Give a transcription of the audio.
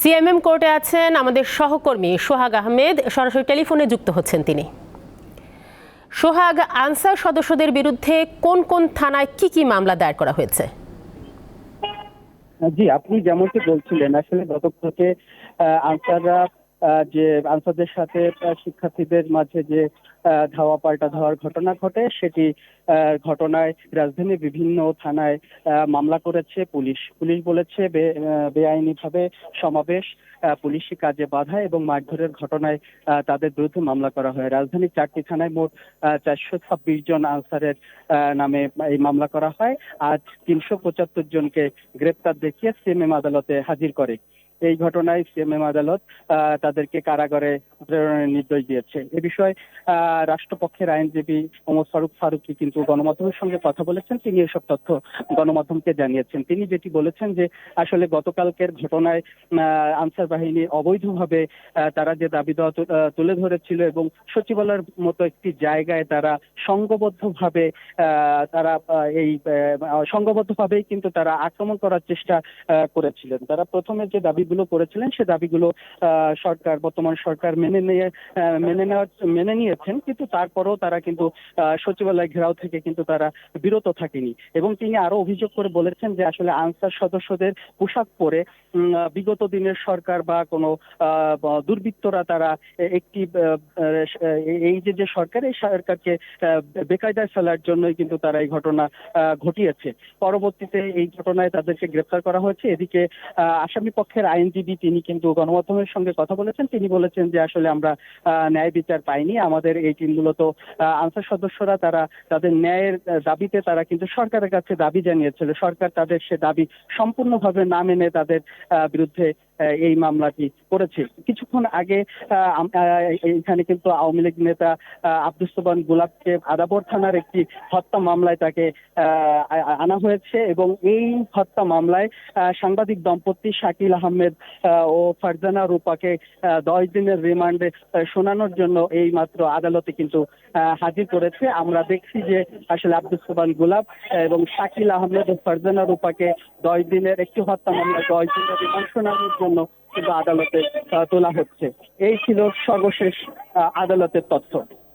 CMM কোর্টে আছেন আমাদের সহকর্মী সোহাগ আহমেদ। সরাসরি টেলিফোনে যুক্ত হচ্ছেন তিনি। সোহাগ, আনসার সদস্যদের বিরুদ্ধে কোন কোন থানায় কি কি মামলা দায়ের করা হয়েছে? জি, আপনি যেমনটি বলছিলেন, আসলে গত থেকে আনসাররা যে আনসারদের সাথে শিক্ষার্থীদের মাঝে যে ধাওয়া পাল্টা ধাওয়ার ঘটনা ঘটে, সেটি ঘটনায় রাজধানীর বিভিন্ন থানায় মামলা করেছে পুলিশ। পুলিশ বলেছে বেআইনিভাবে সমাবেশ পুলিশি কাজে বাধা এবং মারধরের ঘটনায় তাদের বিরুদ্ধে মামলা করা হয়। রাজধানীর চারটি থানায় মোট চারশো ছাব্বিশ জন আনসারের নামে এই মামলা করা হয়। আজ তিনশো পঁচাত্তর জনকে গ্রেপ্তার দেখিয়ে সিএমএম আদালতে হাজির করে। এই ঘটনায় সিএমএম আদালত তাদেরকে কারাগারে প্রেরণের নির্দেশ দিয়েছে। এ বিষয়ে রাষ্ট্রপক্ষের আইনজীবী ওমর ফারুক ফারুকি কিন্তু গণমাধ্যমের সঙ্গে কথা বলেছেন। তিনি এসব তথ্য গণমাধ্যমকে জানিয়েছেন। তিনি যেটি বলেছেন যে, আসলে গতকালকের ঘটনায় আনসার বাহিনী অবৈধভাবে তারা যে দাবি তুলে ধরেছিল এবং সচিবালয়ের মতো একটি জায়গায় তারা সংঘবদ্ধভাবে তারা এই সংঘবদ্ধভাবেই কিন্তু তারা আক্রমণ করার চেষ্টা করেছিলেন। তারা প্রথমে যে দাবিগুলো করেছিলেন, সে দাবিগুলো সরকার, বর্তমান সরকার মেনে নিয়ে মেনে নেওয়ার মেনে নিয়েছেন, কিন্তু তারপরেও তারা কিন্তু সচিবালয় ঘেরাও থেকে কিন্তু তারা বিরত থাকেনি। এবং তিনি আরও অভিযোগ করে বলেছেন যে আসলে আনসার সদস্যদের পোশাক পরে বিগত দিনের সরকার বা কোনো দুর্বৃত্তরা তারা একটি এই যে যে সরকার, এই সরকারকে বেকায়দায় ফেলার জন্যই কিন্তু তারা এই ঘটনা ঘটিয়েছে। পরবর্তীতে এই ঘটনায় তাদেরকে গ্রেপ্তার করা হয়েছে। এদিকে আসামি পক্ষের আইনজীবী তিনি কিন্তু গণমাধ্যমের সঙ্গে কথা বলেছেন। তিনি বলেছেন যে আসলে আমরা ন্যায় বিচার পাইনি। আমাদের এই টিমগুলো মূলত আনসার সদস্যরা তারা তাদের ন্যায়ের দাবিতে তারা কিন্তু সরকারের কাছে দাবি জানিয়েছিল। সরকার তাদের সে দাবি সম্পূর্ণভাবে না মেনে তাদের বিরুদ্ধে এই মামলাটি করেছে। কিছুক্ষণ আগে এইখানে কিন্তু আওয়ামী লীগ নেতা আহ, আব্দুস সোবান গোলাপকে আদাবর থানার একটি হত্যা মামলায় তাকে আনা হয়েছে এবং এই হত্যা মামলায় সাংবাদিক দম্পতি শাকিল আহমেদ ও ফারজানা রূপাকে দশ দিনের রিমান্ডে শোনানোর জন্য এই মাত্র আদালতে কিন্তু হাজির করেছে। আমরা দেখছি যে আসলে আব্দুল সোবান গোলাপ এবং শাকিল আহমেদ ও ফারজানা রূপাকে দশ দিনের একটি হত্যা মামলা দশ দিনের রিমান্ড শোনানোর জন্য কিন্তু আদালতে তোলা হচ্ছে। এই ছিল সর্বশেষ আদালতের তথ্য।